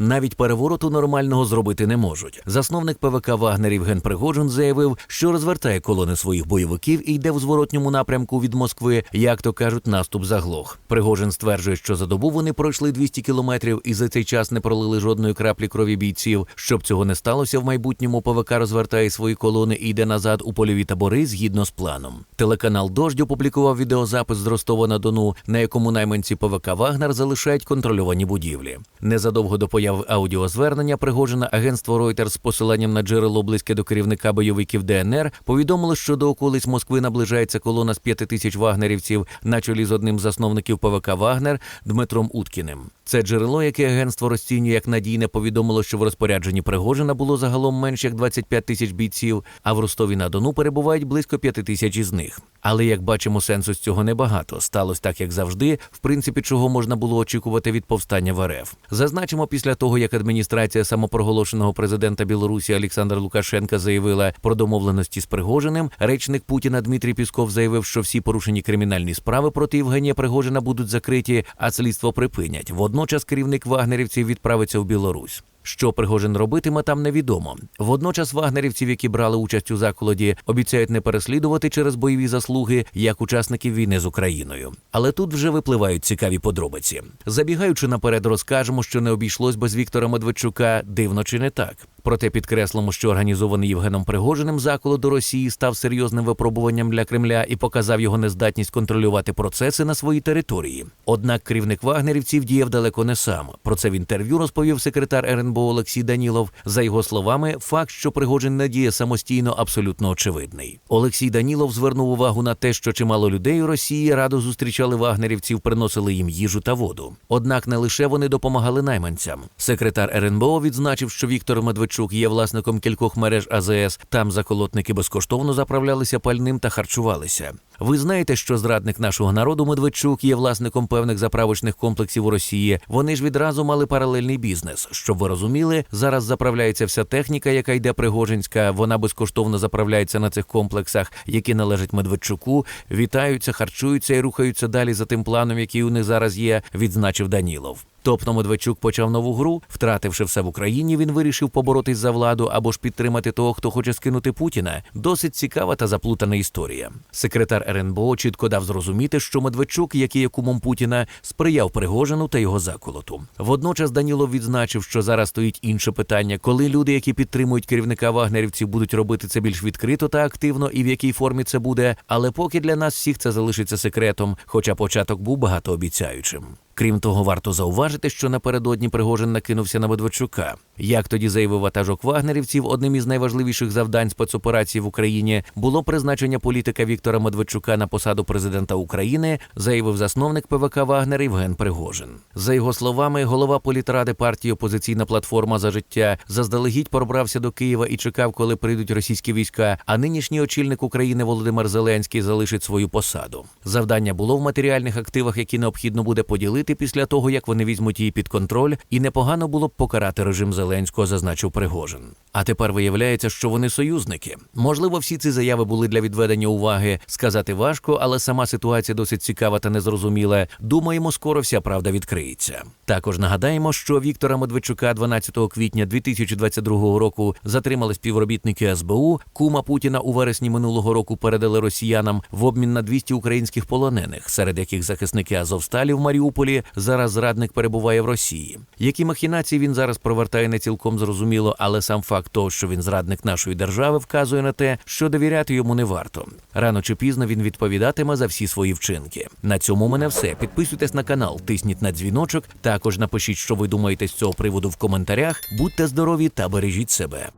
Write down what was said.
Навіть перевороту нормального зробити не можуть. Засновник ПВК Вагнер Євген Пригожин заявив, що розвертає колони своїх бойовиків і йде в зворотньому напрямку від Москви, як то кажуть, наступ заглох. Пригожин стверджує, що за добу вони пройшли 200 кілометрів і за цей час не пролили жодної краплі крові бійців. Щоб цього не сталося в майбутньому, ПВК розвертає свої колони і йде назад у польові табори згідно з планом. Телеканал Дождь опублікував відеозапис з Ростова на Дону, на якому найманці ПВК Вагнер залишають контрольовані будівлі. Незадовго до появи аудіозвернення Пригожина агентство Reuters з посиланням на джерело близьке до керівника бойовиків ДНР повідомило, що до околиць Москви наближається колона з п'яти тисяч вагнерівців на чолі з одним з засновників ПВК Вагнер Дмитром Уткіним. Це джерело, яке агентство розцінює як надійне, повідомило, що в розпорядженні Пригожина було загалом менш як 25 тисяч бійців, а в Ростові на Дону перебувають близько 5 тисяч із них. Але як бачимо, сенсу з цього небагато. Сталося так, як завжди, в принципі, чого можна було очікувати від повстання в РФ. Зазначимо, після того як адміністрація самопроголошеного президента Білорусі Олександра Лукашенка заявила про домовленості з Пригожиним, речник Путіна Дмитрій Пісков заявив, що всі порушені кримінальні справи проти Євгенія Пригожина будуть закриті, а слідство припинять. Водночас керівник вагнерівців відправиться в Білорусь. Що Пригожин робитиме, там невідомо. Водночас вагнерівців, які брали участь у заколоді, обіцяють не переслідувати через бойові заслуги як учасників війни з Україною. Але тут вже випливають цікаві подробиці. Забігаючи наперед, розкажемо, що не обійшлось без Віктора Медведчука, дивно чи не так. Проте підкреслимо, що організований Євгеном Пригожиним заколот до Росії став серйозним випробуванням для Кремля і показав його нездатність контролювати процеси на своїй території. Однак керівник вагнерівців діяв далеко не сам. Про це в інтерв'ю розповів секретар РНБО Олексій Данілов. За його словами, факт, що Пригожин не самостійно, абсолютно очевидний. Олексій Данілов звернув увагу на те, що чимало людей у Росії радо зустрічали вагнерівців, приносили їм їжу та воду. Однак не лише вони допомагали найманцям. Секретар РНБО відзначив, що Віктор Медведчук є власником кількох мереж АЗС. Там заколотники безкоштовно заправлялися пальним та харчувалися. Ви знаєте, що зрадник нашого народу Медведчук є власником певних заправочних комплексів у Росії. Вони ж відразу мали паралельний бізнес. Щоб ви розуміли, зараз заправляється вся техніка, яка йде Пригожинська. Вона безкоштовно заправляється на цих комплексах, які належать Медведчуку. Вітаються, харчуються і рухаються далі за тим планом, який у них зараз є, відзначив Данілов. Тобто Медведчук почав нову гру, втративши все в Україні, він вирішив поборотись за владу або ж підтримати того, хто хоче скинути Путіна. Досить цікава та заплутана історія. Секретар РНБО чітко дав зрозуміти, що Медведчук, який є кумом Путіна, сприяв Пригожину та його заколоту. Водночас Данілов відзначив, що зараз стоїть інше питання, коли люди, які підтримують керівника вагнерівців, будуть робити це більш відкрито та активно, і в якій формі це буде. Але поки для нас всіх це залишиться секретом, хоча початок був багатообіцяючим. Крім того, варто зауважити, що напередодні Пригожин накинувся на Медведчука. Як тоді заявив ватажок вагнерівців, одним із найважливіших завдань спецоперації в Україні було призначення політика Віктора Медведчука на посаду президента України, заявив засновник ПВК Вагнер Євген Пригожин. За його словами, голова політради партії Опозиційна платформа за життя заздалегідь пробрався до Києва і чекав, коли прийдуть російські війська. А нинішній очільник України Володимир Зеленський залишить свою посаду. Завдання було в матеріальних активах, які необхідно буде поділити після того, як вони візьмуть її під контроль, і непогано було б покарати режим Зеленського, зазначив Пригожин. А тепер виявляється, що вони союзники. Можливо, всі ці заяви були для відведення уваги. Сказати важко, але сама ситуація досить цікава та незрозуміла. Думаємо, скоро вся правда відкриється. Також нагадаємо, що Віктора Медведчука 12 квітня 2022 року затримали співробітники СБУ. Кума Путіна у вересні минулого року передали росіянам в обмін на 200 українських полонених, серед яких захисники Азовсталі в Маріуполі. Зараз зрадник перебуває в Росії. Які махінації він зараз провертає не цілком зрозуміло, але сам факт того, що він зрадник нашої держави, вказує на те, що довіряти йому не варто. Рано чи пізно він відповідатиме за всі свої вчинки. На цьому мене все. Підписуйтесь на канал, тисніть на дзвіночок. Також напишіть, що ви думаєте з цього приводу в коментарях. Будьте здорові та бережіть себе.